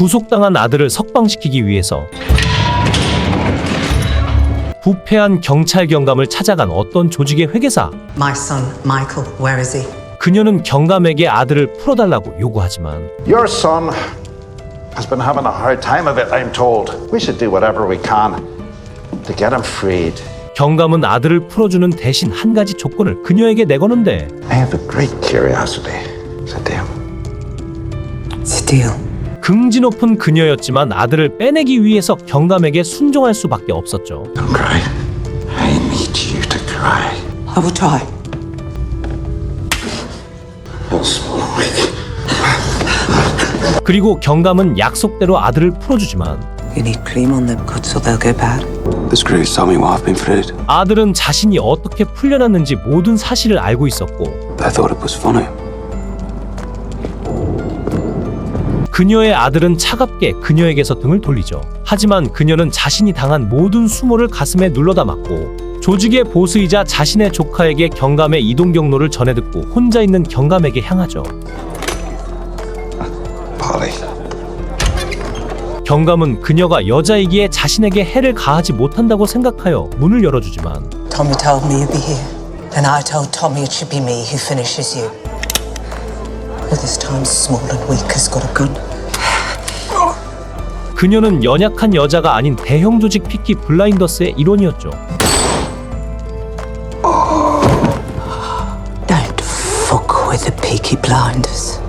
구속당한 아들을 석방시키기 위해서 부패한 경찰 경감을 찾아간 어떤 조직의 회계사. My son, Michael, where is he? 그녀는 경감에게 아들을 풀어달라고 요구하지만 Your son has been having a hard time of it, I'm told. We should do whatever we can to get him freed. 경감은 아들을 풀어주는 대신 한 가지 조건을 그녀에게 내거는데 I have a great curiosity, said to him. It's a deal. 긍지 높은 그녀였지만 아들을 빼내기 위해서 경감에게 순종할 수밖에 없었죠. Don't cry. I need you to cry. I will try. Smoke. 그리고 경감은 약속대로 아들을 풀어주지만 You need cream on them cuts or they'll go bad. The screws tell me why I've been freed. 아들은 자신이 어떻게 풀려났는지 모든 사실을 알고 있었고 They thought it was funny. 그녀의 아들은 차갑게 그녀에게서 등을 돌리죠. 하지만 그녀는 자신이 당한 모든 수모를 가슴에 눌러담았고 조직의 보스이자 자신의 조카에게 경감의 이동 경로를 전해 듣고 혼자 있는 경감에게 향하죠. 경감은 그녀가 여자이기에 자신에게 해를 가하지 못한다고 생각하여 문을 열어주지만 Tommy told me you'd be here. And I told Tommy it should be me who finishes you. But this time, small and weak has got a gun. 그녀는 연약한 여자가 아닌 대형 조직 피키 블라인더스의 일원이었죠. Don't fuck with the Peaky Blinders.